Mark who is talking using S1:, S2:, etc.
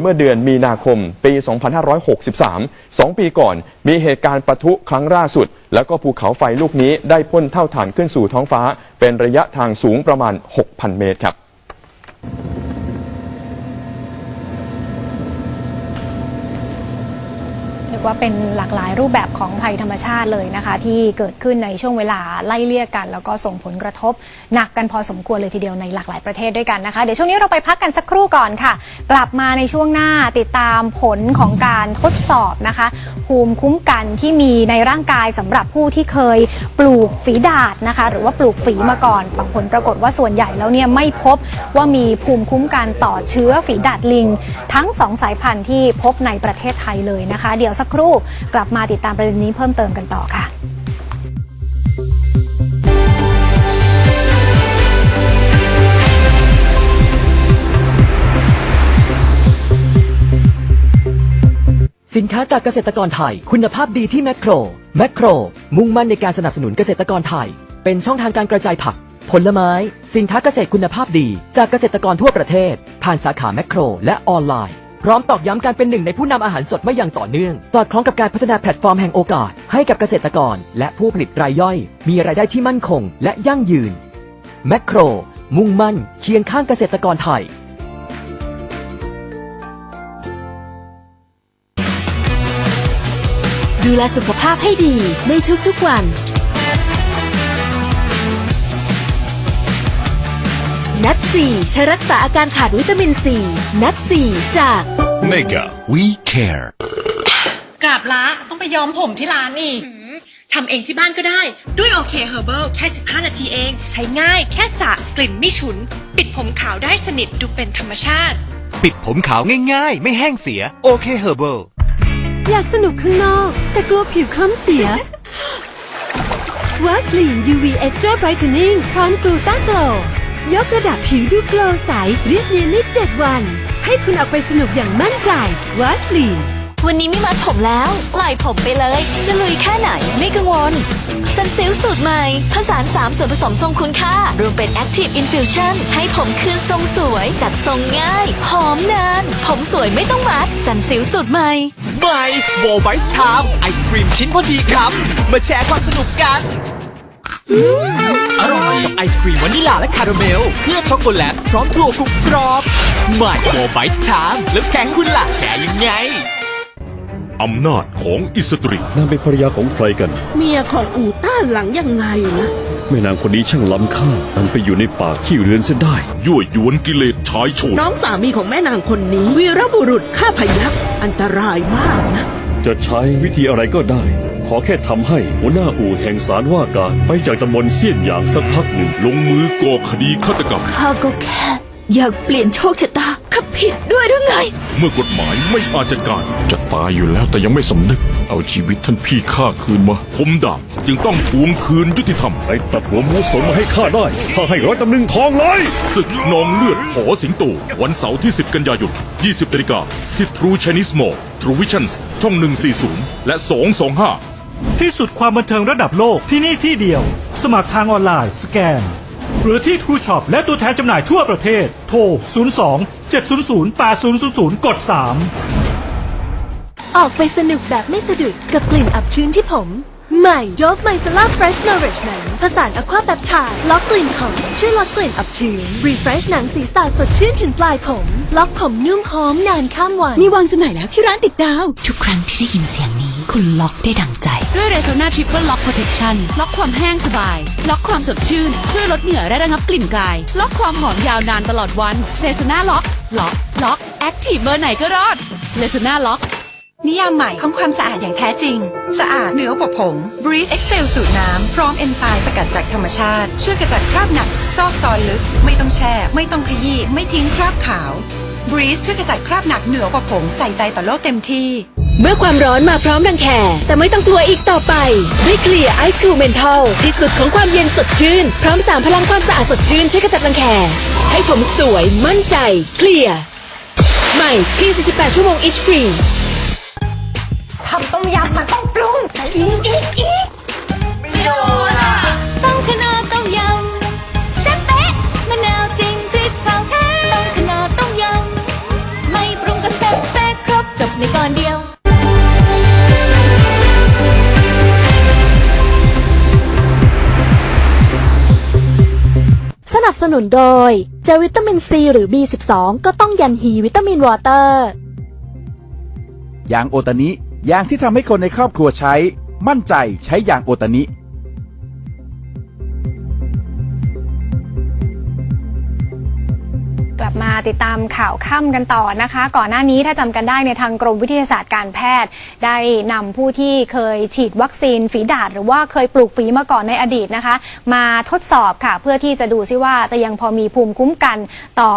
S1: เมื่อเดือนมีนาคมปี 2563 2 ปีก่อน มีเหตุการณ์ปะทุครั้งล่าสุด แล้วก็ภูเขาไฟลูกนี้ได้พ่นเท่าฐานขึ้นสู่ท้องฟ้า เป็นระยะทางสูงประมาณ 6,000 เมตรครับ
S2: เรีย กว่าเป็นหลากหลายรูปแบบของภัยธรรมชาติเลยนะคะ ที่เกิดขึ้นในช่วงเวลาไล่เลี่ยกัน แล้วก็ส่งผลกระทบหนักกันพอสมควรเลยทีเดียวในหลากหลายประเทศด้วยกันนะคะเดี๋ยวช่วงนี้เราไปพักกันสักครู่ก่อนค่ะ กลับมาในช่วงหน้าติดตามผลของการทดสอบนะคะ ภูมิคุ้มกันที่มีในร่างกายสำหรับผู้ที่เคยปลูกฝีดาดนะคะ หรือว่าปลูกฝีมาก่อนบางผลปรากฏว่าส่วนใหญ่แล้วเนี่ยไม่พบว่ามีภูมิคุ้มกันต่อเชื้อฝีดาดลิง ทั้งสองสายพันธุ์ที่พบในประเทศไทยเลยนะคะ เดี๋ยวสักครู่ กลับมาติดตามประเด็นนี้เพิ่มเติมกันต่อค่ะ
S3: สินค้าจากเกษตรกรไทย คุณภาพดีที่แมคโคร แมคโคร มุ่งมั่นในการสนับสนุนเกษตรกรไทย เป็นช่องทางการกระจายผัก ผลไม้ สินค้าเกษตรคุณภาพดี จากเกษตรกรทั่วประเทศ ผ่านสาขาแมคโคร และออนไลน์ พร้อมตอกย้ำการเป็นหนึ่งในผู้นำอาหารสดมาอย่างต่อเนื่อง สอดคล้องกับการพัฒนาแพลตฟอร์มแห่งโอกาส ให้กับเกษตรกร และผู้ผลิตรายย่อย มีรายได้ที่มั่นคง และยั่งยืนแมคโคร มุ่งมั่น เคียงข้างเกษตรกรไทย
S4: ดูแลสุขภาพให้ดีในทุกๆวัน นัดสี่ใช้รักษาอาการขาดวิตามินซีนัดสี่จาก
S5: Mega We Care
S6: กราบละต้องไปย้อมผมที่ร้านอีกทำเองที่บ้านก็ได้ ด้วยโอเคเฮอร์เบิลแค่ 15 นาทีเอง ใช้ง่ายแค่สระกลิ่นไม่ฉุน ปิดผมขาวได้สนิทดูเป็นธรรมชาติ
S5: ปิดผมขาวง่ายๆ ไม่แห้งเสียโอเคเฮอร์เบิล
S4: อยากสนุกข้างนอก แต่กลัวผิวคล้ำเสียวัสลีน UV Extra Brightening พร้อมกลูต้าโกล ยกระดับผิวดูโกลว์ใส เรียบเนียนใน7วัน ให้คุณออกไปสนุกอย่างมั่นใจวัสลีน
S7: วันนี้ไม่มัดผมแล้ว ปล่อยผมไปเลย จะลุยแค่ไหนไม่กังวลซันซิลสูตรใหม่ ผสาน3ส่วนผสมทรงคุณค่า รวมเป็น Active Infusion ให้ผมคืนทรงสวย จัดทรงง่าย หอมนาน ผมสวยไม่ต้องมัดซันซิลสูตรใหม่
S8: ใหม่โวไบส์ไทม์ไอศครีมชิ้นพอดีครับ มาแชร์ความสนุกกัน อร่อยกับไอศครีมวานิลาและคาราเมล เคลือบช็อกโกแลตพร้อมถั่วกรุบกรอบ ใหม่โวไบส์ไทม์แล้วแก๊งคุณล่ะแชร์ยังไง
S9: อำนาจของอิสตรี
S10: นางเป็นภรรยาของใครกัน
S11: เมียของอู่ต้านหลังยังไงนะ
S10: แม่นางคนนี้ช่างล้ำค่าดันไปอยู่ในป่าขี้เรือนเสียได้
S9: ยั่วยวนกิเลสชายโฉด
S11: น้องสามีของแม่นางคนนี้ วีรบุรุษฆ่าพยักอันตรายมากนะ
S10: จะใช้วิธีอะไรก็ได้ ขอแค่ทำให้หัวหน้าอู่แห่งสารว่าการไปจากตำบลเสี้ยนหยางสักพักหนึ่ง
S9: ลงมือก่อคดีฆาตกรรม
S4: ข้าก็แค่ อยากเปลี่ยนโชคชะตาข้าผิดด้วยหรือไง
S9: เมื่อกฎหมายไม่อาจจัดการ จะตายอยู่แล้วแต่ยังไม่สำนึก เอาชีวิตท่านพี่ข้าคืนมาผมดาบจึงต้องทวงคืนยุติธรรม
S10: ไปตัดหัวหมูสนมาให้ข้าได้ข้าให้ร้อยตำลึงทองเลย
S9: ศึกนองเลือดหอสิงโตวันเสาร์ที่ 10 กันยายน 20นาฬิกาที่ True Chinese Mall True Visions ช่อง 140 และ 225
S12: ที่สุดความบันเทิงระดับโลกที่นี่ที่เดียว สมัครทางออนไลน์สแกน หรือที่ True Shop และตัวแทนจำหน่ายทั่วประเทศ โทร 02 700 8000 กด 3
S4: ออกไปสนุกแบบไม่สะดุดกับกลิ่นอับชื้นที่ผม ใหม่ Dove Micellar Fresh Nourishment ผสานอะควาแปปไทด์ล็อกกลิ่นหอมช่วยลดกลิ่นอับชื้น Refresh หนังศีรษะสดชื่นถึงปลายผม ล็อกผมนุ่มหอมนานข้ามวัน
S7: มีวางจำหน่ายแล้วที่ร้านติดดาว ทุกครั้งที่ได้ยินเสียงนี้ คุณล็อกได้ดังใจ ด้วยเรโซนาทริปเปิลล็อกโปรเทคชั่นล็อกความแห้งสบาย ล็อกความสดชื่น ช่วยลดเหงื่อและระงับกลิ่นกาย ล็อกความหอมยาวนานตลอดวันเรโซนาล็อกล็อกล็อกแอคทีฟเบอร์ไหนก็รอดเรโซนาล็อก
S6: นิยามใหม่ของความสะอาดอย่างแท้จริง สะอาดเหนือกว่าผง Breeze Excel สูตรน้ำ พร้อมเอนไซม์สกัดจากธรรมชาติ ช่วยกระจัดคราบหนัก ซอกซอนลึก ไม่ต้องแช่ ไม่ต้องขยี้ ไม่ทิ้งคราบขาว Breeze ช่วยกระจัดคราบหนักเหนือกว่าผง ใส่ใจต่อโลกเต็มที่
S4: เมื่อความร้อนมาพร้อมรังแคแต่ไม่ต้องกลัวอีกต่อไป ด้วยเคลียร์ไอซ์คูลเมนทัลที่สุดของความเย็นสดชื่น พร้อมสามพลังความสะอาดสดชื่นช่วยกระจัดรังแคให้ผมสวยมั่นใจ เคลียร์ใหม่เพียง48 ชั่วโมงอิชฟรี
S6: ทำต้มยำมันต้องปรุงอีกอีกอีก
S7: ต้องขนาดต้มยำแซ่บเป๊ะมะนาวจริงพริกเผาแท้ต้องขนาดต้มยำไม่ปรุงก็แซ่บในก่อนเดียว
S13: นับสนุนโดย เจอวิตามินซีหรือ B12 ก็ต้องยันฮีวิตามินวอเตอร์
S14: ยางโอตานิยางที่ทำให้คนในครอบครัวใช้ มั่นใจใช้ยางโอตานิ
S2: มาติดตามข่าวค่ำกันต่อนะคะ ก่อนหน้านี้ถ้าจำกันได้ในทางกรมวิทยาศาสตร์การแพทย์ ได้นำผู้ที่เคยฉีดวัคซีนฝีดาดหรือว่าเคยปลูกฝีมาก่อนในอดีตนะคะ มาทดสอบค่ะ เพื่อที่จะดูซิว่าจะยังพอมีภูมิคุ้มกันต่อ